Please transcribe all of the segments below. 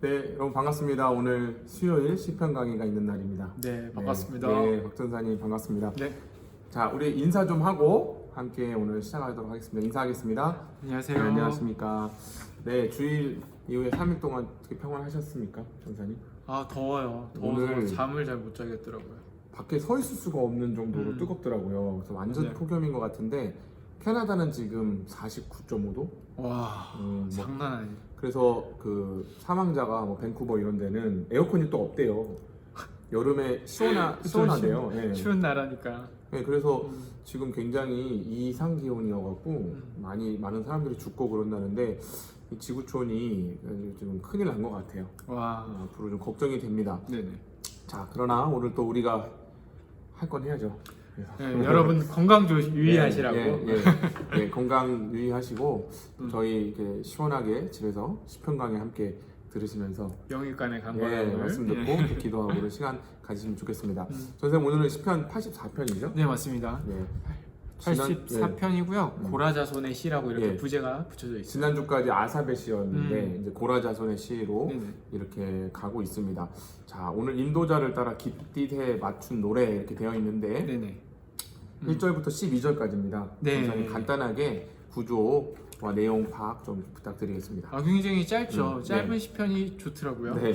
네, 여러분 반갑습니다. 오늘 수요일 시편 강의가 있는 날입니다. 네, 반갑습니다. 네, 네, 박 전사님 반갑습니다. 네, 자, 우리 인사 좀 하고 함께 오늘 시작하도록 하겠습니다. 인사하겠습니다. 안녕하세요. 네, 안녕하십니까. 네, 주일 이후에 3일 동안 어떻게 평안하셨습니까, 전사님? 아 더워요. 더워서 오늘- 잠을 잘 못 자겠더라고요. 밖에 서 있을 수가 없는 정도로 음. 뜨겁더라고요. 그래서 완전 네. 폭염인 것 같은데 캐나다는 지금 49.5도. 와, 음, 뭐 장난 아니에요. 그래서 그 사망자가 뭐 밴쿠버 이런 데는 에어컨이 또 없대요. 여름에 시원하 시원하대요. 예. 추운 나라니까. 네, 그래서 음, 지금 굉장히 이상 기온이어갖고 음. 많이 많은 사람들이 죽고 그런다는데 이 지구촌이 지금 큰일 난 것 같아요. 와, 아, 앞으로 좀 걱정이 됩니다. 네네. 자, 그러나 오늘 또 우리가 할 건 해야죠. 네, 여러분 건강 조 유의하시라고. 예, 예, 예. 예, 건강 유의하시고 음. 저희 이렇게 시원하게 집에서 시편 강의 함께 들으시면서 영일간의 예, 강건함을. 말씀 듣고 예. 또 기도하고 그런 시간 가지시면 좋겠습니다. 음. 선생님 오늘은 시편 84편이죠? 네, 맞습니다. 예. 지난- 예. 84편이고요. 음. 고라자손의 시라고 이렇게 예. 부제가 붙여져 있어요. 지난주까지 아사베 시였는데 음. 이제 고라자손의 시로 네네. 이렇게 가고 있습니다. 자 오늘 인도자를 따라 깃딧에 맞춘 노래 이렇게 되어 있는데 네네. 음. 1절부터 12절까지입니다. 네. 선생님 간단하게 구조와 내용 파악 좀 부탁드리겠습니다. 아, 굉장히 짧죠. 음, 짧은 네. 시편이 좋더라고요. 네.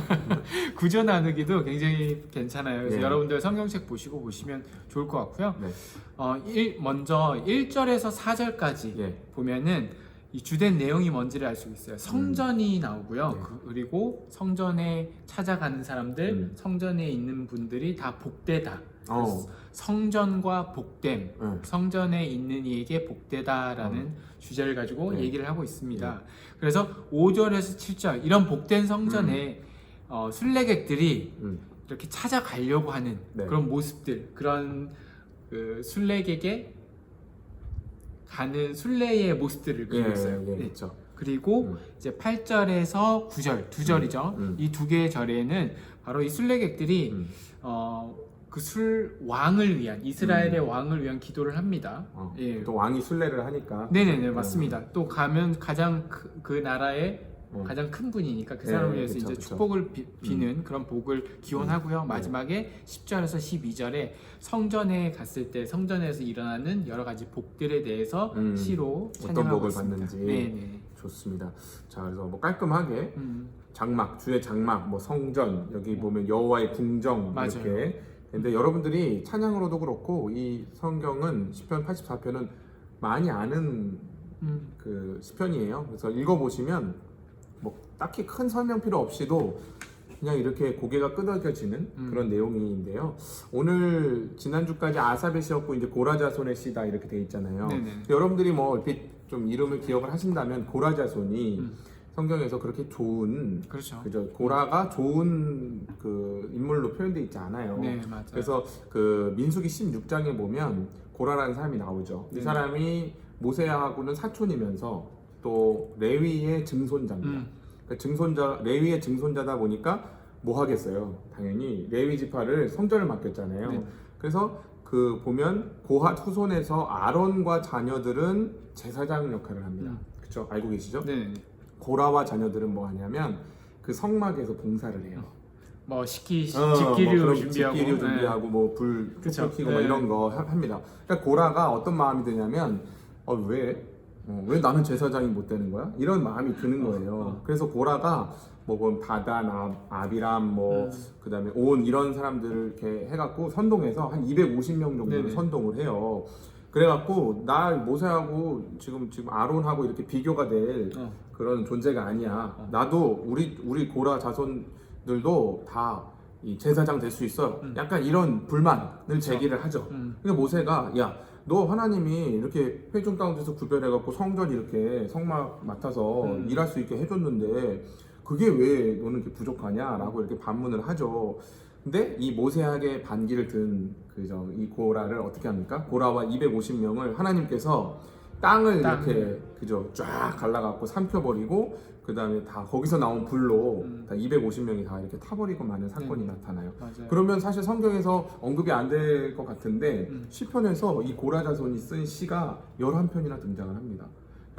구조 나누기도 굉장히 괜찮아요. 그래서 네. 여러분들 성경책 보시고 보시면 좋을 것 같고요. 네. 어, 일, 먼저 1절에서 4절까지 예. 보면은 이 주된 내용이 뭔지를 알 수 있어요. 성전이 나오고요. 네. 그, 리고 성전에 찾아가는 사람들, 음. 성전에 있는 분들이 다 복되다. 어. 성전과 복됨, 네. 성전에 있는 이에게 복되다라는 어. 주제를 가지고 네. 얘기를 하고 있습니다. 그래서 5절에서 7절 이런 복된 성전에 어, 순례객들이 음. 이렇게 찾아가려고 하는 네. 그런 모습들, 그런 그 순례객의 가는 순례의 모습들을 그리고 예, 있어요. 예, 네. 그렇죠. 그리고 음. 이제 8절에서 9절 두 절이죠. 음. 이 두 개의 절에는 바로 이 순례객들이 음. 어, 그 술 왕을 위한 이스라엘의 왕을 위한 기도를 합니다. 어. 예. 또 왕이 순례를 하니까. 네네네 음. 맞습니다. 또 가면 가장 그, 그 나라의 어. 가장 큰 분이니까 그 네, 사람을 위해서 그쵸, 이제 그쵸. 축복을 비, 는 그런 복을 기원하고요. 음. 마지막에 10절에서 12절에 성전에 갔을 때 성전에서 일어나는 여러 가지 복들에 대해서 음. 시로 어떤 복을 있습니다. 받는지. 네네. 좋습니다. 자 그래서 뭐 깔끔하게 음, 장막 주의 장막 뭐 성전 여기 보면 여호와의 궁정 맞아요. 이렇게 근데 여러분들이 찬양으로도 그렇고 이 성경은 시편 84편은 많이 아는 음, 그 시편이에요. 그래서 읽어보시면 뭐 딱히 큰 설명 필요 없이도 그냥 이렇게 고개가 끄덕여지는 음. 그런 내용인데요. 오늘 지난주까지 아사벳이었고 이제 고라자손의 시다 이렇게 돼 있잖아요. 여러분들이 뭐 이렇게 좀 이름을 기억을 하신다면 고라자손이 음. 성경에서 그렇게 좋은 그렇죠. 그죠 고라가 좋은 그 인물로 표현되어 있지 않아요. 네 맞아요. 그래서 그 민수기 16장에 보면 고라라는 사람이 나오죠. 이 네. 사람이 모세하고는 사촌이면서 또 레위의 증손자입니다. 음, 증손자 레위의 증손자다 보니까 뭐 하겠어요? 당연히 레위 지파를 성전을 맡겼잖아요. 네. 그래서 그 보면 고핫 후손에서 아론과 자녀들은 제사장 역할을 합니다. 음. 그렇죠? 알고 계시죠? 네네. 고라와 자녀들은 뭐 하냐면 그 성막에서 봉사를 해요. 뭐 식기 어, 집기류 뭐 그런 준비하고 집기류 네. 준비하고 뭐불 그쵸. 켜고 뭐 네. 이런 거 하- 합니다. 그러니까 고라가 어떤 마음이 드냐면 어, 왜? 어, 왜 나는 제사장이 못 되는 거야? 이런 마음이 드는 거예요. 어. 그래서 고라가 뭐 아, 아비람, 뭐 음. 그다음에 온 이런 사람들을 이렇게 해갖고 선동해서 한 250명 정도를 네네. 선동을 해요. 그래갖고 나 모세하고 지금 지금 아론하고 이렇게 비교가 될 어. 그런 존재가 아니야. 어. 나도 우리 우리 고라 자손들도 다이 제사장 될 수 있어. 음. 약간 이런 불만을 제기를 하죠. 음, 그러니까 모세가 야 너 하나님이 이렇게 회중 가운데서 구별해갖고 성전 이렇게 성막 맡아서 음. 일할 수 있게 해줬는데 그게 왜 너는 이렇게 부족하냐라고 이렇게 반문을 하죠. 근데 이 모세에게 반기를 든 그저 이 고라를 어떻게 합니까? 고라와 250명을 하나님께서 땅을 땅을. 이렇게 그저 쫙 갈라갖고 삼켜버리고 그 다음에 다 거기서 나온 불로 음. 다 250명이 다 이렇게 타버리고 마는 사건이 나타나요. 맞아요. 그러면 사실 성경에서 언급이 안 될 것 같은데 음. 시편에서 이 고라자손이 쓴 시가 11편이나 등장을 합니다.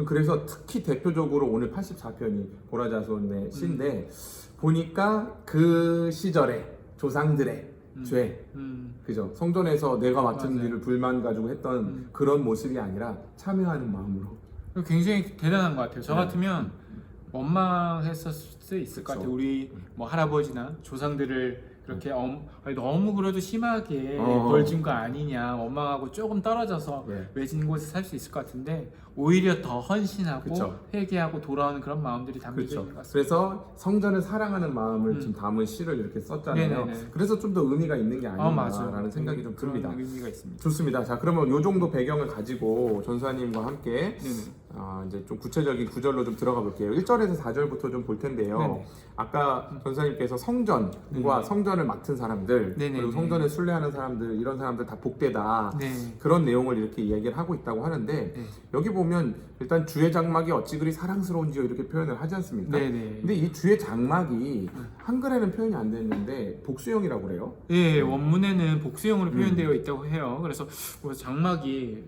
그래서 특히 대표적으로 오늘 84편이 고라자손의 시인데 보니까 그 시절에 조상들의 음. 죄, 음. 그죠? 성전에서 내가 맡은 맞아요. 일을 불만 가지고 했던 음. 그런 모습이 아니라 참여하는 마음으로. 굉장히 대단한 것 같아요. 저 네. 같으면 원망했을 수 있을 것. 같아요. 우리 뭐 할아버지나 조상들을 그렇게 엄- 아니, 너무 그래도 심하게 어. 벌진 거 아니냐 원망하고 조금 떨어져서 네. 외진 곳에 살 수 있을 것 같은데 오히려 더 헌신하고 그쵸. 회개하고 돌아오는 그런 마음들이 담겨져 그렇죠. 있는 것 같습니다. 그래서 성전을 사랑하는 마음을 음. 좀 담은 시를 이렇게 썼잖아요. 네네네. 그래서 좀 더 의미가 있는 게 아 맞아요. 아닌가라는 생각이 좀 그런 듭니다. 의미가 있습니다. 좋습니다. 자, 그러면 요 정도 배경을 가지고 전사님과 함께 네네. 아, 이제 좀 구체적인 구절로 좀 들어가 볼게요. 1절에서 4절부터 좀 볼 텐데요. 네네. 아까 전사님께서 성전과 네네. 성전을 맡은 사람들 네네네. 그리고 성전을 순례하는 사람들 이런 사람들 다 복되다. 네. 그런 내용을 이렇게 이야기를 하고 있다고 하는데 네. 여기 보면 일단 주의 장막이 어찌 그리 사랑스러운지요 이렇게 표현을 하지 않습니까? 네네. 근데 이 주의 장막이 한글에는 표현이 안 됐는데 복수형이라고 그래요. 예, 원문에는 복수형으로 음. 표현되어 있다고 해요. 그래서 뭐 장막이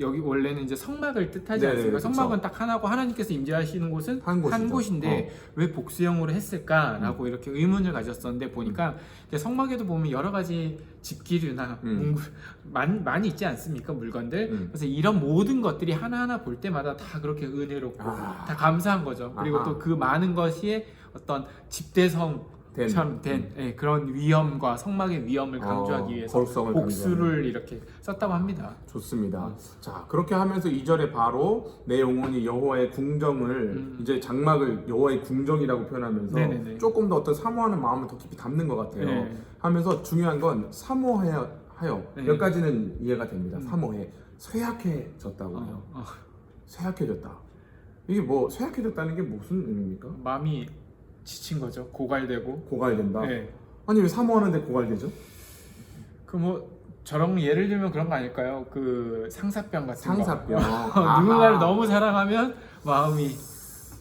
여기 원래는 이제 성막을 뜻하지 네네, 않습니까? 그쵸. 성막은 딱 하나고 하나님께서 임재하시는 곳은 한 곳이죠. 어. 인데왜 복수형으로 했을까라고 음. 이렇게 의문을 가졌었는데 보니까 이제 성막에도 보면 여러 가지 집기류나 음. 문구 많이, 많이 있지 않습니까? 물건들. 음. 그래서 이런 모든 것들이 하나하나 볼 때마다 다 그렇게 은혜롭고 아. 다 감사한 거죠. 그리고. 또 그 많은 것이 어떤 집대성 된. 참된 예, 그런 위엄과 성막의 강조하기 어, 위해서 거룩성을 복수를 이렇게 썼다고 합니다. 좋습니다. 자 그렇게 하면서 2절에 바로 내 영혼이 여호와의 궁정을 음. 이제 장막을 여호와의 궁정이라고 표현하면서 네네네. 조금 더 어떤 사모하는 마음을 더 깊이 담는 것 같아요. 네. 하면서 중요한 건 사모하여 하여 네. 여기까지는 이해가 됩니다. 음. 사모해 쇠약해졌다고 해요. 어, 어. 쇠약해졌다. 이게 뭐 쇠약해졌다는 게 무슨 의미입니까? 마음이 지친 거죠. 고갈되고. 고갈된다. 예. 아니 왜 사모하는데 고갈되죠? 그 뭐 저런 예를 들면 그런 거 아닐까요? 그 상사병 같은 상사병. 거. 아하. 누군가를 너무 사랑하면 마음이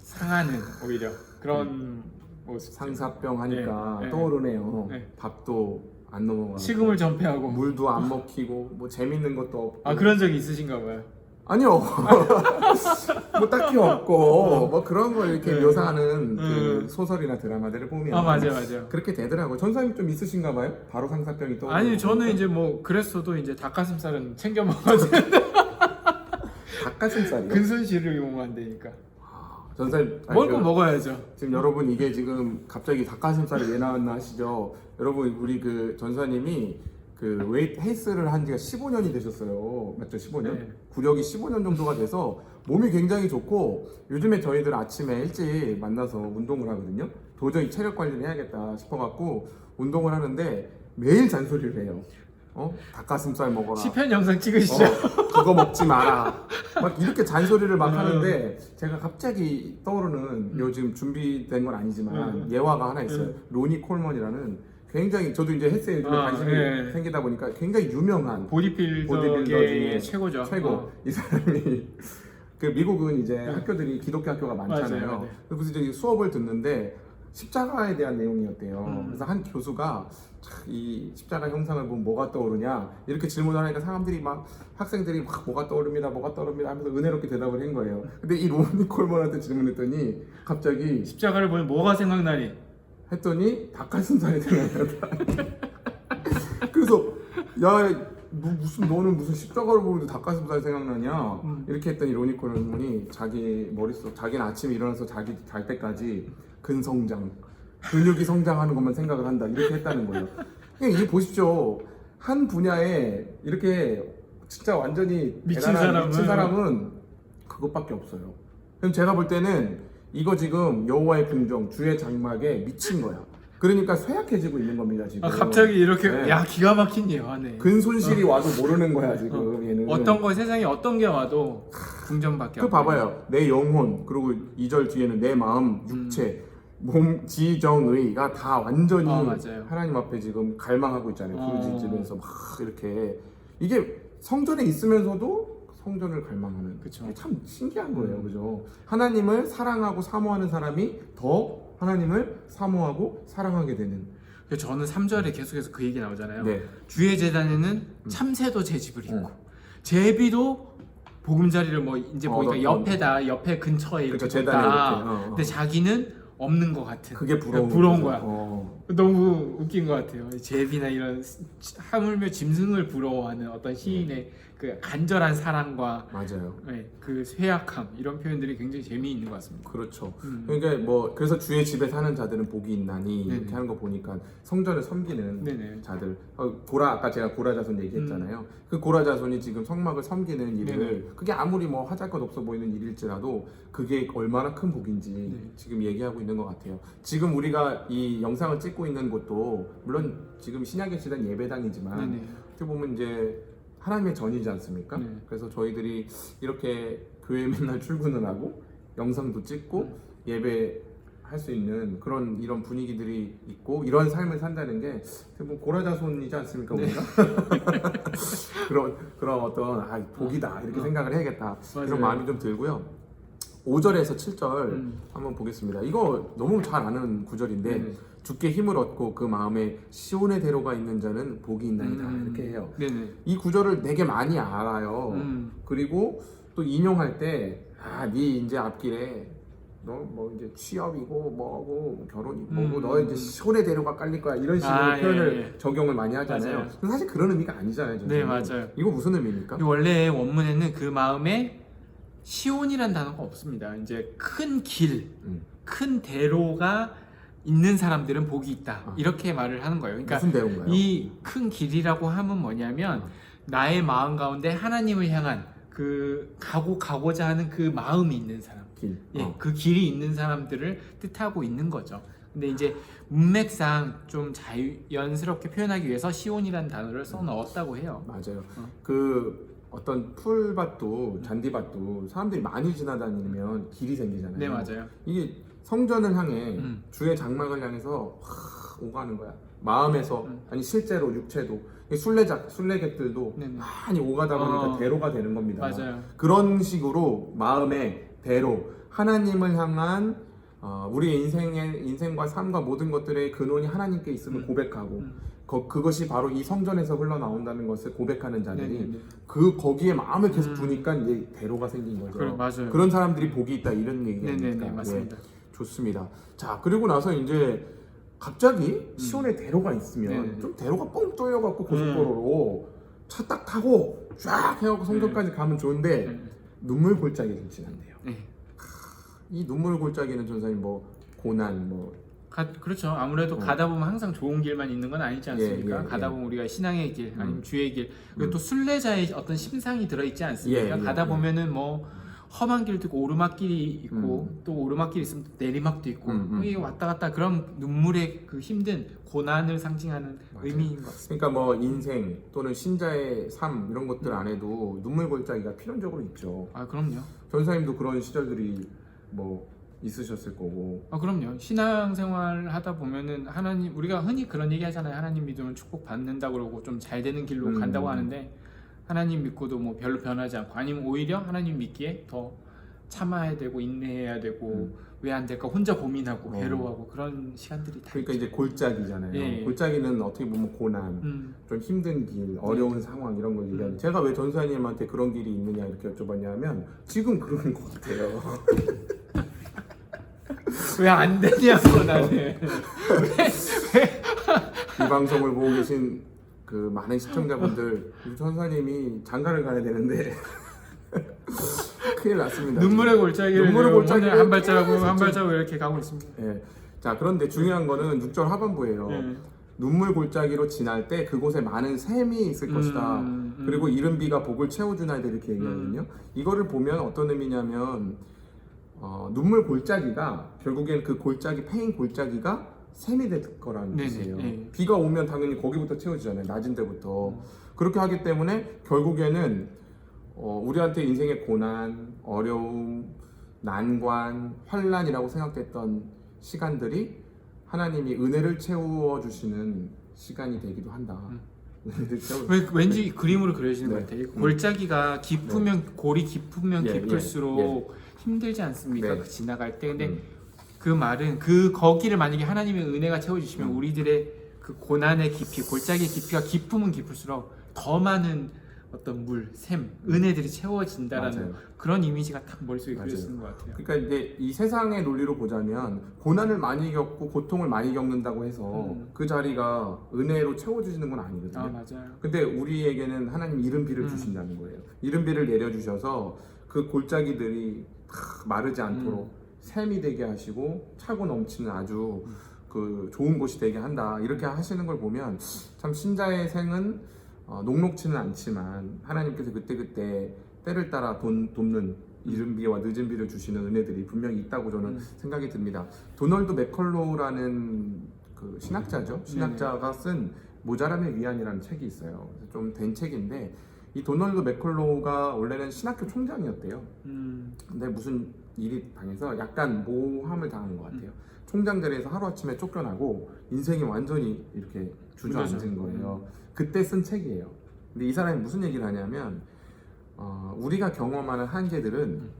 상하는 오히려 그런 모습. 상사병 하니까 네, 네. 떠오르네요. 네. 밥도 안 넘어가고 식음을 전폐하고. 물도 안 먹히고 뭐 재밌는 것도 없고 아 그런 적이 있으신가 봐요. 아니요 뭐 딱히 없고 뭐 그런 걸 이렇게 네. 묘사하는 그 음. 소설이나 드라마들을 보면 아 맞아요, 맞아요. 그렇게 되더라고 요 전사님 좀 있으신가 봐요? 바로 상사병이 떠오르는 아니 저는 이제 뭐 그랬어도 이제 닭가슴살은 챙겨 먹어야지 닭가슴살이요? 근손실을 이용하면 안 되니까 아, 전사님 아니, 먹을 건 그- 먹어야죠. 지금 여러분 이게 지금 갑자기 닭가슴살이 왜 나왔나 하시죠? 여러분 우리 그 전사님이 그 웨이트 헬스를 한 지가 15년이 되셨어요. 맞죠? 15년? 네. 구력이 15년 정도가 돼서 몸이 굉장히 좋고 요즘에 저희들 아침에 일찍 만나서 운동을 하거든요. 도저히 체력 관리를 해야겠다 싶어갖고 운동을 하는데 매일 잔소리를 해요. 어? 닭가슴살 먹어라. 시편 영상 찍으시죠. 어, 그거 먹지 마라. 막 이렇게 잔소리를 막 음. 하는데 제가 갑자기 떠오르는 음. 요 지금 준비된 건 아니지만 음. 예화가 하나 있어요. 음. 로니 콜먼이라는 굉장히 저도 이제 헬스에 요즘에 아, 관심이 예. 생기다 보니까 굉장히 유명한 보디빌더계 보디빌더 중에 최고죠. 최고 어. 이 사람이 그 미국은 이제 학교들이 기독교 학교가 많잖아요. 맞아요, 맞아요. 그래서 이제 수업을 듣는데 십자가에 대한 내용이었대요. 음. 그래서 한 교수가 참 이 십자가 형상을 보면 뭐가 떠오르냐 이렇게 질문을 하니까 사람들이 막 학생들이 막 뭐가 떠오릅니다, 뭐가 떠오릅니다 하면서 은혜롭게 대답을 한 거예요. 근데 이 로니 콜먼한테 질문했더니 갑자기 십자가를 보면 뭐가 생각나니? 했더니 닭가슴살이 생각났다. 그래서 야 너 무슨 너는 무슨 십자가를 보는데 닭가슴살 생각나냐 음. 이렇게 했더니 로니콜 할머니 자기 머릿속 자기는 아침에 일어나서 자기 잘 때까지 근성장 근육이 성장하는 것만 생각을 한다 이렇게 했다는 거예요. 그냥 이게 보십시오 한 분야에 이렇게 진짜 완전히 미친 대단한 사람은- 미친 사람은 그것밖에 없어요. 그럼 제가 볼 때는 이거 지금 여호와의 궁정 주의 장막에 미친 거야. 그러니까 쇠약해지고 있는 겁니다 지금. 아, 갑자기 이렇게 네. 야 기가 막힌 예화네. 근손실이 와도 모르는 거야 지금 얘는. 어떤 거 세상에 어떤 게 와도 궁전밖에 그안 봐봐요. 내 영혼 그리고 2절 뒤에는 내 마음, 육체, 몸, 지정의가 다 완전히 음. 아. 하나님 앞에 지금 갈망하고 있잖아요. 어. 부르짖으면서 막 이렇게 이게 성전에 있으면서도 성전을 갈망하는 그쵸. 참 신기한 거예요, 음. 그죠? 하나님을 사랑하고 사모하는 사람이 더 하나님을 사모하고 사랑하게 되는. 그래서 저는 3절에 계속해서 그 얘기 나오잖아요. 네. 주의 재단에는 참새도 제 집을 음. 제비도 보금자리를 뭐 이제 어, 보니까 너- 옆에다 옆에 근처에 이렇게 뒀다. 이렇게. 어, 어. 근데 자기는 없는 것 같은. 그게 부러운, 부러운 거죠. 거야. 어. 너무 웃긴 것 같아요. 제비나 이런 하물며 짐승을 부러워하는 어떤 시인의 그 간절한 사랑과 맞아요. 네, 그 쇠약함 이런 표현들이 굉장히 재미있는 것 같습니다. 그렇죠. 음. 그러니까 뭐 그래서 주의 집에 사는 자들은 복이 있나니 네네. 이렇게 하는 거 보니까 성전을 섬기는 네네. 자들 어, 고라 아까 제가 고라 자손 얘기했잖아요. 그 고라 자손이 지금 성막을 섬기는 일을 음. 네네. 그게 아무리 뭐 하잘것 없어 보이는 일일지라도 그게 얼마나 큰 복인지 네. 지금 얘기하고 있는 것 같아요. 지금 우리가 이 영상을 찍고 있는 곳도 물론 지금 신약의 시대 예배당이지만 네네. 어떻게 보면 이제 하나님의 전이지 않습니까? 네. 그래서 저희들이 이렇게 교회 맨날 출근을 하고 영상도 찍고 네. 예배 할 수 있는 그런 이런 분위기들이 있고 이런 삶을 산다는 게 보면 고라자손이지 않습니까 네. 우리가 그런 그런 어떤 아 복이다 이렇게 어. 생각을 해야겠다 맞아요. 이런 마음이 좀 들고요. 5절에서 7절 음. 한번 보겠습니다. 이거 너무 잘 아는 구절인데 네네. 주께 힘을 얻고 그 마음에 시온의 대로가 있는 자는 복이 있나이다 음. 이렇게 해요. 네네. 이 구절을 되게 많이 알아요. 음. 그리고 또 인용할 때, 아, 네 이제 앞길에 너뭐 이제 취업이고 뭐고 결혼이 뭐고 음. 너 이제 시온의 대로가 깔릴 거야 이런 식으로 아, 예, 표현을 예. 적용을 많이 하잖아요. 맞아요. 근데 사실 그런 의미가 아니잖아요. 네 저는. 맞아요. 이거 무슨 의미입니까? 이 원래 원문에는 그 마음에 시온이란 단어가 없습니다. 이제 큰 길, 음. 큰 대로가 있는 사람들은 복이 있다. 아. 이렇게 말을 하는 거예요. 그러니까 무슨 대로인가요? 이 큰 길이라고 하면 뭐냐면 어. 나의 마음 가운데 하나님을 향한 그 가고 가고자 하는 그 마음이 있는 사람. 길. 예, 어. 그 길이 있는 사람들을 뜻하고 있는 거죠. 근데 이제 문맥상 좀 자연스럽게 표현하기 위해서 시온이라는 단어를 써 넣었다고 해요. 맞아요. 어. 그 어떤 풀밭도 잔디밭도 사람들이 많이 지나다니면 길이 생기잖아요. 네, 맞아요. 이게 성전을 향해 음. 주의 장막을 향해서 확 오가는 거야. 마음에서 음. 아니 실제로 육체도 이 순례자 순례객들도 네네. 많이 오가다 보니까 어. 대로가 되는 겁니다. 맞아요. 그런 식으로 마음의 대로 하나님을 향한 어, 우리의 인생의 인생과 삶과 모든 것들의 근원이 하나님께 있음을 음. 고백하고 음. 거- 그것이 바로 이 성전에서 흘러나온다는 것을 고백하는 자들이 네네네. 그 거기에 마음을 계속 음. 두니까 이제 대로가 생긴 거죠. 그래, 맞아요. 그런 사람들이 복이 있다 이런 얘기입니까? 네네네 맞습니다. 좋습니다. 자 그리고 나서 이제 갑자기 시온에 대로가 있으면 음. 네네네. 좀 대로가 뻥 뚫려갖고 고속도로로 차 딱 타고 쫙 해갖고 성전까지 가면 좋은데 네. 눈물 골짜기를 지난대요. 네. 이 눈물 골짜기는 전사님 뭐 고난 뭐 가, 그렇죠. 아무래도 어. 가다 보면 항상 좋은 길만 있는 건 아니지 않습니까? 예, 예, 가다 예. 보면 우리가 신앙의 길 아니면 음. 주의 길 그리고 음. 또 순례자의 어떤 심상이 들어 있지 않습니까? 예, 예, 가다 예. 보면은 뭐 험한 길도 있고 오르막길이 있고 음. 또 오르막길 있으면 또 내리막도 있고 음, 음. 이게 왔다 갔다 그런 눈물의 그 힘든 고난을 상징하는 맞아요. 의미인 것 같습니다. 그러니까 뭐 인생 또는 신자의 삶 이런 것들 안에도 눈물 골짜기가 필연적으로 있죠. 아 그럼요. 전사님도 그런 시절들이 뭐 있으셨을 거고. 아 그럼요. 신앙생활 하다 보면은 하나님 우리가 흔히 그런 얘기 하잖아요. 하나님 믿으면 축복 받는다 그러고 좀 잘 되는 길로 음. 간다고 하는데 하나님 믿고도 뭐 별로 변하지 않고 아니면 오히려 하나님 믿기에 더 참아야 되고 인내해야 되고 왜안 될까 혼자 고민하고 음. 어. 괴로워하고 그런 시간들이 다 그러니까 있죠. 이제 골짜기잖아요. 예, 예. 골짜기는 어떻게 보면 고난, 음. 좀 힘든 길, 어려운 상황 이런 걸 얘기하는. 음. 제가 왜 전사님한테 그런 길이 있느냐 이렇게 여쭤봤냐면 지금 그런 것 같아요. 왜 안 되냐고 나는 이 방송을 보고 계신 그 많은 시청자분들, 우리 전사님이 장가를 가야 되는데 큰일 났습니다. 눈물의 골짜기를 눈물의 골짜기를 한 발자국 한 발자국 이렇게 가고 있습니다. 예. 자 그런데 중요한 거는 6절 하반부예요. 예. 눈물 골짜기로 지날 때 그곳에 많은 샘이 있을 것이다. 음, 음. 그리고 이른 비가 복을 채워주나 이렇게 얘기하거든요. 이거를 보면 어떤 의미냐면 어, 눈물 골짜기가 결국엔 그 골짜기 패인 골짜기가 샘이 될 거라는 네네, 뜻이에요. 네. 비가 오면 당연히 거기부터 채워지잖아요. 낮은 데부터 그렇게 하기 때문에 결국에는 어, 우리한테 인생의 고난, 어려움, 난관, 환란이라고 생각됐던 시간들이 하나님이 은혜를 채워 주시는 시간이 되기도 한다. 음. 왜, 왠지 그림으로 그려지는 네. 것 같아요. 골짜기가 깊으면 골이 깊으면 예, 깊을수록 힘들지 않습니까? 네. 그 지나갈 때. 근데 음. 그 말은 그 거기를 만약에 하나님의 은혜가 채워주시면 음. 우리들의 그 고난의 깊이, 골짜기의 깊이가 깊으면 깊을수록 더 많은 어떤 물, 샘, 은혜들이 채워진다라는 맞아요. 그런 이미지가 딱 머릿속에 맞아요. 그려지는 것 같아요. 그러니까 이제 이 세상의 논리로 보자면 고난을 많이 겪고 고통을 많이 겪는다고 해서 음. 그 자리가 은혜로 채워주시는 건 아니거든요. 아 맞아요. 근데 우리에게는 하나님 이른비를 음. 주신다는 거예요. 이른비를 내려주셔서 그 골짜기들이 다 마르지 않도록 음. 샘이 되게 하시고 차고 넘치는 아주 그 좋은 곳이 되게 한다. 이렇게 하시는 걸 보면 참 신자의 생은 어, 녹록치는 않지만 하나님께서 그때그때 때를 따라 돈, 돕는 이른 비와 늦은 비를 주시는 은혜들이 분명히 있다고 저는 음. 생각이 듭니다. 도널드 맥컬로라는 그 신학자죠. 신학자가 쓴 모자람의 위안이라는 책이 있어요. 좀 된 책인데 이 도널드 맥컬로가 원래는 신학교 총장이었대요. 음, 근데 무슨 일이 당해서 약간 모함을 당한 것 같아요. 총장 자리에서 하루아침에 쫓겨나고 인생이 완전히 이렇게 주저앉은. 거예요. 그때 쓴 책이에요. 근데 이 사람이 무슨 얘기를 하냐면 어, 우리가 경험하는 한계들은 음.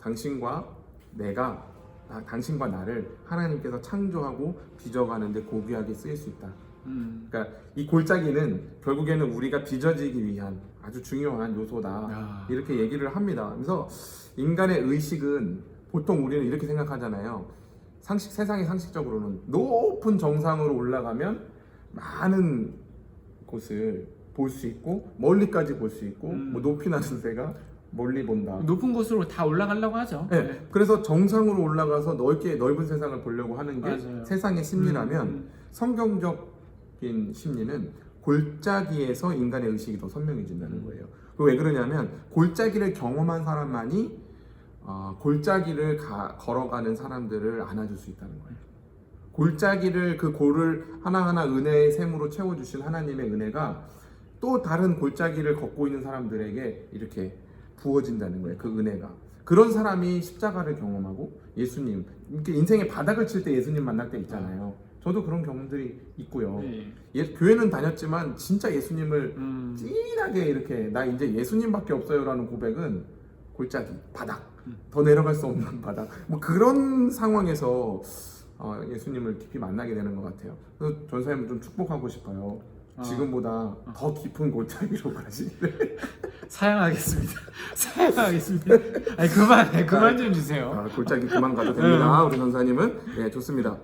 당신과 내가 아, 당신과 나를 하나님께서 창조하고 빚어가는데 고귀하게 쓰일 수 있다. 음. 그러니까 이 골짜기는 결국에는 우리가 빚어지기 위한 아주 중요한 요소다. 아. 이렇게 얘기를 합니다. 그래서 인간의 의식은 보통 우리는 이렇게 생각하잖아요. 상식 세상의 상식적으로는 높은 정상으로 올라가면 많은 곳을 볼 수 있고 멀리까지 볼 수 있고 음. 뭐 높이 나는 새가 멀리 본다. 높은 곳으로 다 올라가려고 하죠. 네, 그래서 정상으로 올라가서 넓게 넓은 세상을 보려고 하는 게 맞아요. 세상의 심리라면 음, 성경적인 심리는 골짜기에서 인간의 의식이 더 선명해진다는 음. 거예요. 그왜 그러냐면 골짜기를 경험한 사람만이 어, 골짜기를 가- 걸어가는 사람들을 안아줄 수 있다는 거예요. 골짜기를 그 골을 하나하나 은혜의 샘으로 채워주신 하나님의 은혜가 또 다른 골짜기를 걷고 있는 사람들에게 이렇게 부어진다는 거예요. 그 은혜가. 그런 사람이 십자가를 경험하고 예수님, 이렇게 인생의 바닥을 칠 때 예수님 만날 때 있잖아요. 저도 그런 경험들이 있고요. 네. 예, 교회는 다녔지만 진짜 예수님을 음, 찐하게 이렇게 나 이제 예수님밖에 없어요라는 고백은 골짜기 바닥 음. 더 내려갈 수 없는 바닥 뭐 그런 상황에서 어, 예수님을 깊이 만나게 되는 것 같아요. 그래서 전사님을 좀 축복하고 싶어요. 아. 지금보다 더 깊은 골짜기로 가시길. 사양하겠습니다. 사양하겠습니다. 아니 그만해, 그만 좀 주세요. 아, 골짜기 그만 가도 됩니다. 우리 전사님은 네 좋습니다.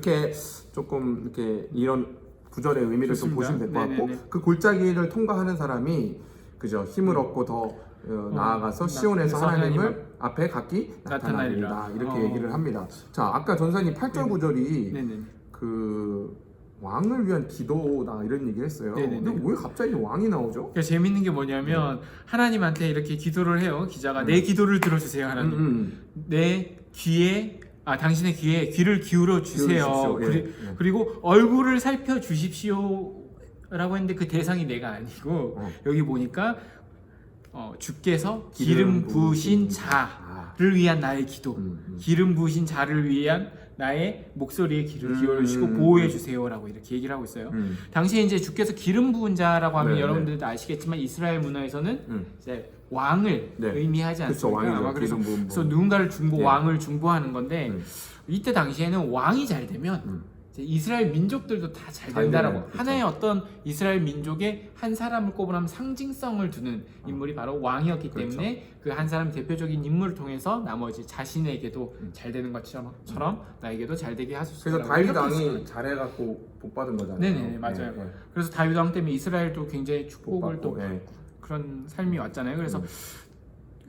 그렇게 조금 이렇게 이런 구절의 의미를 좀. 보시면 될 것 같고 네네네. 그 골짜기를 통과하는 사람이 그죠 힘을 얻고 더 어, 나아가서 나- 시온에서 하나님을 하나님을 앞에 각기 나타나리라 나타나리라. 이렇게 어. 얘기를 합니다. 자 아까 전사님 8절 9절이 네네. 그 왕을 위한 기도다 이런 얘기를 했어요. 네네네. 근데 왜 갑자기 왕이 나오죠? 그러니까 재밌는 게 뭐냐면 네. 하나님한테 이렇게 기도를 해요. 기자가 내 기도를 들어주세요, 하나님. 음, 음. 내 귀에 아 당신의 귀에 귀를 기울여 주세요. 기울여 주십시오. 예. 그리, 예. 그리 고 얼굴을 살펴 주십시오라고 했는데 그 대상이 내가 아니고 어. 여기 보니까 어, 주께서 기름 기름 부으신 부으신 자를 아, 위한 나의 기도. 음, 음. 기름 부으신 자를 위한 나의 목소리에 귀를 음, 기울여 주시고 음, 보호해 음. 주세요라고 이렇게 얘기를 하고 있어요. 음, 당시에 이제 주께서 기름 부은 자라고 하면 네, 여러분들도 아시겠지만 이스라엘 문화에서는 음. 이제 왕을 네. 의미하지 그쵸 않습니까? 왕이죠. 아마 그래서, 기름 부은 그래서 분. 누군가를 중보 예. 왕을 중보하는 건데 음. 이때 당시에는 왕이 잘 되면 음. 이제 이스라엘 민족들도 다 잘 잘 된다라고 되는, 그쵸. 하나의 어떤 이스라엘 민족의 한 사람을 꼽으라면 상징성을 두는 인물이 바로 왕이었기 그렇죠. 때문에 그 한 사람 대표적인 인물을 통해서 나머지 자신에게도 음. 잘 되는 것처럼 처럼 나에게도 잘 되게 하소서. 그래서 다윗 왕이 잘해갖고 복 받은 거잖아요. 네네, 맞아요. 네, 네. 그래서 다윗 왕 때문에 이스라엘도 굉장히 복 축복을 또 받고, 네. 그런 삶이 왔잖아요. 그래서 음.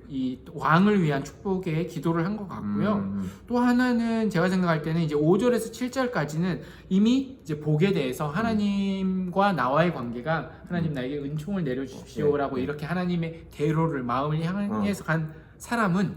이 왕을 위한 축복에 기도를 한 것 같고요. 음, 또 하나는 제가 생각할 때는 이제 5절에서 7절까지는 이미 이제 복에 대해서 하나님과 나와의 관계가 하나님 나에게 은총을 내려주십시오라고 네. 이렇게 하나님의 대로를 마음을 향해서 간 사람은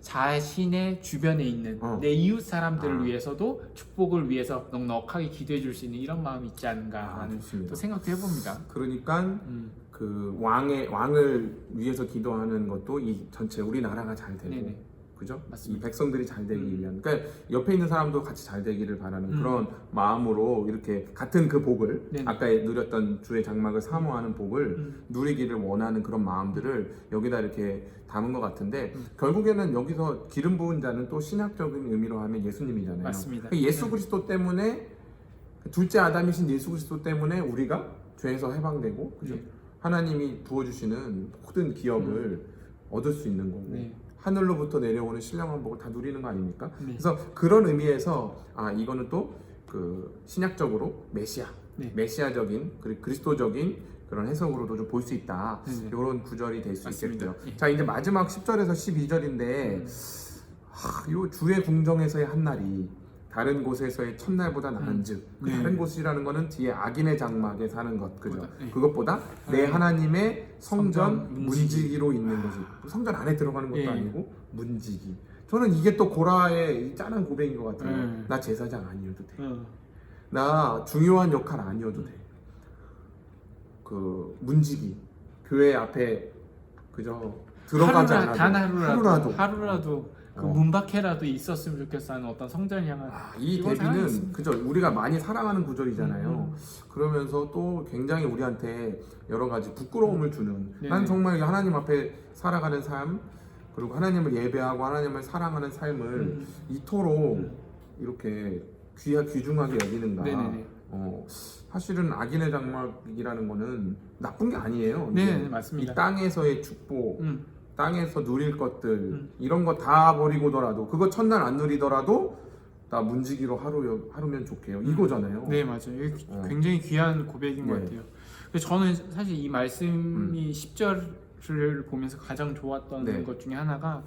자신의 주변에 있는 어. 내 이웃 사람들을 아. 위해서도 축복을 위해서 넉넉하게 기도해 줄 수 있는 이런 마음이 있지 아, 않은가라는 좋습니다. 또 생각도 해봅니다. 그러니까 음, 그 왕의 왕을 위해서 기도하는 것도 이 전체 우리나라가 잘 되고 네네. 그죠? 맞습니다. 이 백성들이 잘 되기 음. 위한 그러니까 옆에 있는 사람도 같이 잘 되기를 바라는 음. 그런 마음으로 이렇게 같은 그 복을 네네. 아까 누렸던 주의 장막을 사모하는 복을 음. 누리기를 원하는 그런 마음들을 여기다 이렇게 담은 것 같은데 음. 결국에는 여기서 기름 부은 자는 또 신학적인 의미로 하면 예수님이잖아요. 맞습니다. 그 예수 네. 그리스도 때문에 둘째 아담이신 예수 그리스도 때문에 우리가 죄에서 해방되고 그죠? 네. 하나님이 부어주시는 모든 기업을 얻을 수 있는 거고 네. 하늘로부터 내려오는 신령한 복을 다 누리는 거 아닙니까? 네. 그래서 그런 의미에서 아 이거는 또 그 신약적으로 메시아, 네. 메시아적인 그리고 그리스도적인 그런 해석으로도 좀 볼 수 있다. 네, 네. 이런 구절이 될 수. 있겠고요. 예. 자 이제 마지막 10절에서 12절인데 음. 하, 요 주의 궁정에서의 한 날이 다른 곳에서의 첫날보다 나은즉 그 네. 다른 곳이라는 거는 뒤에 악인의 장막에 사는 것 그죠? 네. 그것보다 내 아, 하나님의 성전 성전 문지기. 문지기로 있는 것이 성전 안에 들어가는 것도 예. 아니고 문지기. 저는 이게 또 고라의 이 짠한 고백인 것 같아요. 네. 나 제사장 아니어도 돼. 어. 나 중요한 역할 아니어도 돼. 그 문지기 교회 앞에 그저 들어가지 않아도 단 하루라도 하루라도. 하루라도 그 어. 문밖에라도 있었으면 좋겠어 하는 어떤 성전을 향한 아, 이 이건 대비는. 그저 우리가 많이 사랑하는 구절이잖아요. 음, 그러면서 또 굉장히 우리한테 여러 가지 부끄러움을 주는. 네. 난 정말 하나님 앞에 살아가는 삶 그리고 하나님을 예배하고 하나님을 사랑하는 삶을 음. 이토록 음. 이렇게 귀하 귀중하게 여기는가. 네네네. 어, 사실은 악인의 장막이라는 거는 나쁜 게 아니에요. 네, 이게 네, 맞습니다. 이 땅에서의 축복, 음. 땅에서 누릴 것들 음. 이런 거 다 버리고더라도 그거 첫날 안 누리더라도 나 문지기로 하루 하루면 좋게요. 이거잖아요. 네 맞아요. 이게 귀- 어. 굉장히 귀한 고백인 것 네. 음. 같아요. 저는 사실 이 말씀이 10절을 보면서 가장 좋았던 네. 것 중에 하나가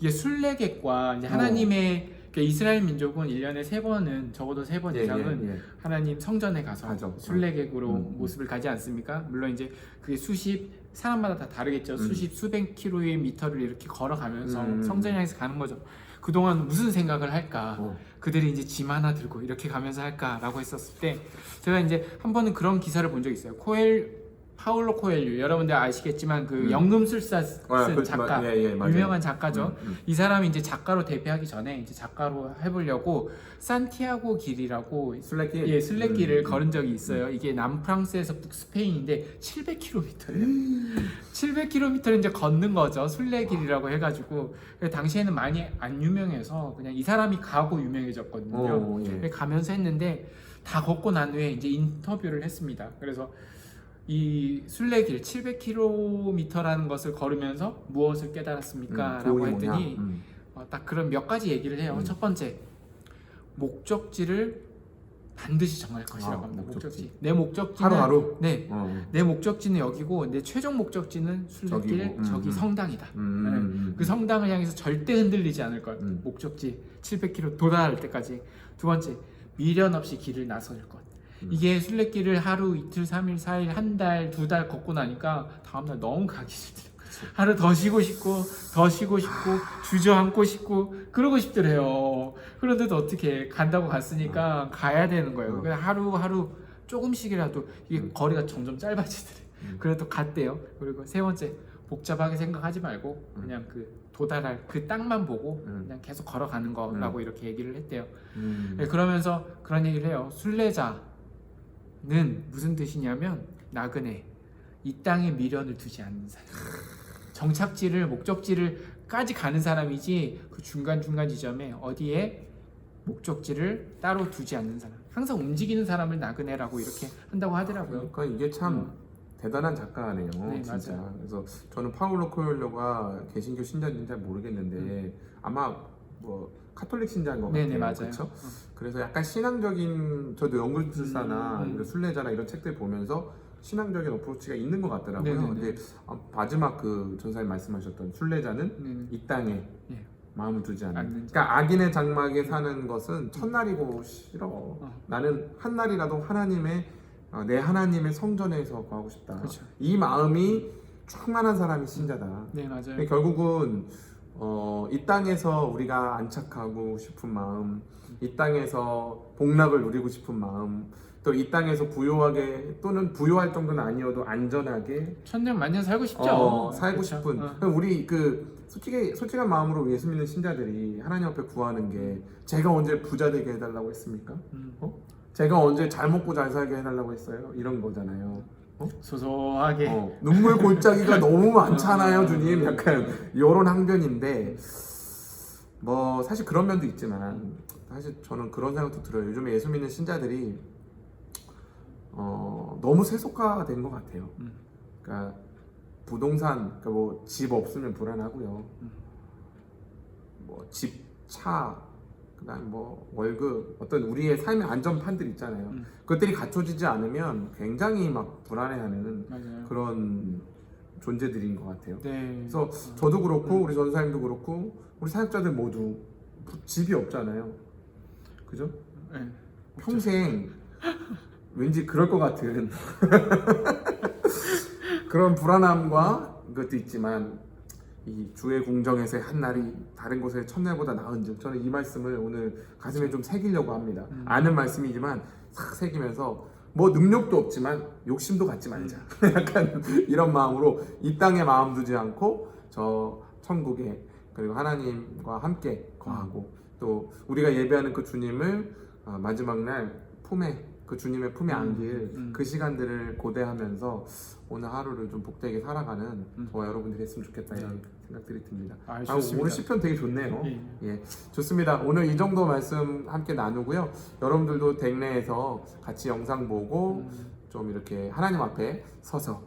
이게 순례객과 이제 하나님의 그러니까 이스라엘 민족은 1년에 세 번은 적어도 세 번 예, 이상은 예, 예. 하나님 성전에 가서 가죠. 순례객으로 음, 음. 모습을 가지 않습니까? 물론 이제 그게 수십 사람마다 다 다르겠죠. 음. 수십 수백 킬로의 미터를 이렇게 걸어가면서 음. 성전 향해서 가는 거죠. 그동안 무슨 생각을 할까? 어. 그들이 이제 짐 하나 들고 이렇게 가면서 할까라고 했었을 때 제가 이제 한 번은 그런 기사를 본 적이 있어요. 코엘 파울로 코엘류 여러분들 아시겠지만 그 음. 연금술사 쓴 아, 그, 작가 예, 예. 유명한 작가죠. 음, 음. 이 사람이 이제 작가로 데뷔하기 전에 이제 작가로 해보려고 산티아고 길이라고 순례길. 예 순례길을 음, 걸은 적이 있어요. 이게 남프랑스에서 북스페인인데 700km예요. 700km를 이제 걷는 거죠. 순례길이라고 해가지고 당시에는 많이 안 유명해서 그냥 이 사람이 가고 유명해졌거든요. 어, 예. 가면서 했는데 다 걷고 난 후에 이제 인터뷰를 했습니다. 그래서 이 순례길 700km라는 것을 걸으면서 무엇을 깨달았습니까? 음, 라고 했더니? 음. 어, 딱 그런 몇 가지 얘기를 해요. 음. 첫 번째 목적지를 반드시 정할 것이라고 아, 합니다. 목적지. 목적지. 내 목적지는 하루하루. 네. 어. 내 목적지는 여기고 내 최종 목적지는 순례길 저기고, 음, 저기 음. 성당이다. 음, 네. 음, 그 성당을 향해서 절대 흔들리지 않을 것. 음. 목적지 700km 도달할 때까지. 두 번째 미련 없이 길을 나설 것. 음. 이게 순례길을 하루 이틀 삼일 사일 한 달 두 달 걷고 나니까 다음날 너무 가기 싫더라고요. 하루 더 쉬고 싶고 더 쉬고 싶고 주저앉고 싶고 그러고 싶더래요. 그런데도 어떻게 간다고 갔으니까 가야 되는 거예요. 음. 그냥 하루 하루 조금씩이라도 이게 음. 거리가 점점 짧아지더래. 음. 그래도 갔대요. 그리고 세 번째 복잡하게 생각하지 말고 그냥 그 도달할 그 땅만 보고 음. 그냥 계속 걸어가는 거라고 이렇게 얘기를 했대요. 음. 네, 그러면서 그런 얘기를 해요. 순례자 는 무슨 뜻이냐면 나그네 이 땅에 미련을 두지 않는 사람. 정착지를 목적지를까지 가는 사람이지 그 중간 중간 지점에 어디에 목적지를 따로 두지 않는 사람. 항상 움직이는 사람을 나그네라고 이렇게 한다고 하더라고요. 그러니까 이게 참 대단한 작가네요. 네, 진짜. 맞아요. 그래서 저는 파울로 코엘료가 개신교 신자인지 잘 모르겠는데 아마 뭐 카톨릭 신자인 것 네네 같아요. 맞아요. 그렇죠? 그래서 약간 신앙적인 저도 연극술사나 음, 음. 순례자나 이런 책들 보면서 신앙적인 어프로치가 있는 것 같더라고요. 네네네. 근데 아, 마지막 그 전사님 말씀하셨던 순례자는 음, 이 땅에 예. 마음을 두지 않는. 그러니까 악인의 장막에 사는 것은 첫날이고 싫어. 어. 나는 한 날이라도 하나님의 어, 내 하나님의 성전에서 거하고 싶다. 그렇죠. 이 마음이 충만한 사람이 신자다. 네 맞아요. 근데 결국은 어, 이 땅에서 우리가 안착하고 싶은 마음, 이 땅에서 복락을 누리고 싶은 마음, 또 이 땅에서 부유하게 또는 부유할 정도는 아니어도 안전하게 천년 만년 살고 싶죠. 어, 살고 그쵸? 싶은 어. 우리 그 솔직히 솔직한 마음으로 예수 믿는 신자들이 하나님 앞에 구하는 게 제가 언제 부자 되게 해달라고 했습니까? 음, 제가 언제 잘 먹고 잘 살게 해달라고 했어요? 이런 거잖아요. 소소하게 어, 눈물 골짜기가 너무 많잖아요, 주님. 약간 이런 항변인데 뭐 사실 그런 면도 있지만 사실 저는 그런 생각도 들어요. 요즘에 예수 믿는 신자들이 어, 너무 세속화된 것 같아요. 음. 그러니까 부동산 그러니까 뭐 집 없으면 불안하고요. 뭐 집, 차, 뭐 월급 어떤 우리의 삶의 안전판들 있잖아요. 음. 그것들이 갖춰지지 않으면 굉장히 막 불안해하는 맞아요. 그런 존재들인 것 같아요. 네. 그래서 저도 그렇고 우리 전사님도 그렇고 우리 사역자들 모두 집이 없잖아요. 그죠? 네. 평생 왠지 그럴 것 같은 그런 불안함과 것도 있지만 이 주의 궁정에서의 한 날이 다른 곳의 첫날보다 나은즉 저는 이 말씀을 오늘 가슴에 좀 새기려고 합니다. 음. 아는 말씀이지만 싹 새기면서 뭐 능력도 없지만 욕심도 갖지 말자. 약간 이런 마음으로 이 땅에 마음 두지 않고 저 천국에 그리고 하나님과 함께 거하고 또 우리가 예배하는 그 주님을 어, 마지막 날 품에 그 주님의 품에 음, 안길 음. 그 시간들을 고대하면서 오늘 하루를 좀 복되게 살아가는 음. 저와 여러분들이 했으면 좋겠다 이런 생각들이 듭니다. 아, 아. 오늘 시편 되게 좋네요. 예. 예, 좋습니다. 오늘 이 정도 말씀 함께 나누고요. 여러분들도 댁내에서 같이 영상 보고 음, 좀 이렇게 하나님 앞에 서서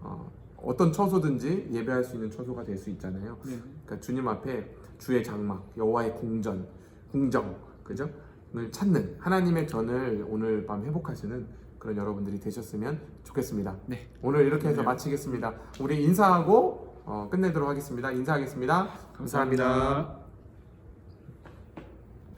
어, 어떤 처소든지 예배할 수 있는 처소가 될 수 있잖아요. 네. 그러니까 주님 앞에 주의 장막, 여호와의 궁전, 궁정, 그죠? 을 찾는 하나님의 전을 오늘 밤 회복하시는 그런 여러분들이 되셨으면 좋겠습니다. 네. 오늘 이렇게 해서 네. 마치겠습니다. 우리 인사하고 어, 끝내도록 하겠습니다. 인사하겠습니다 감사합니다. 감사합니다.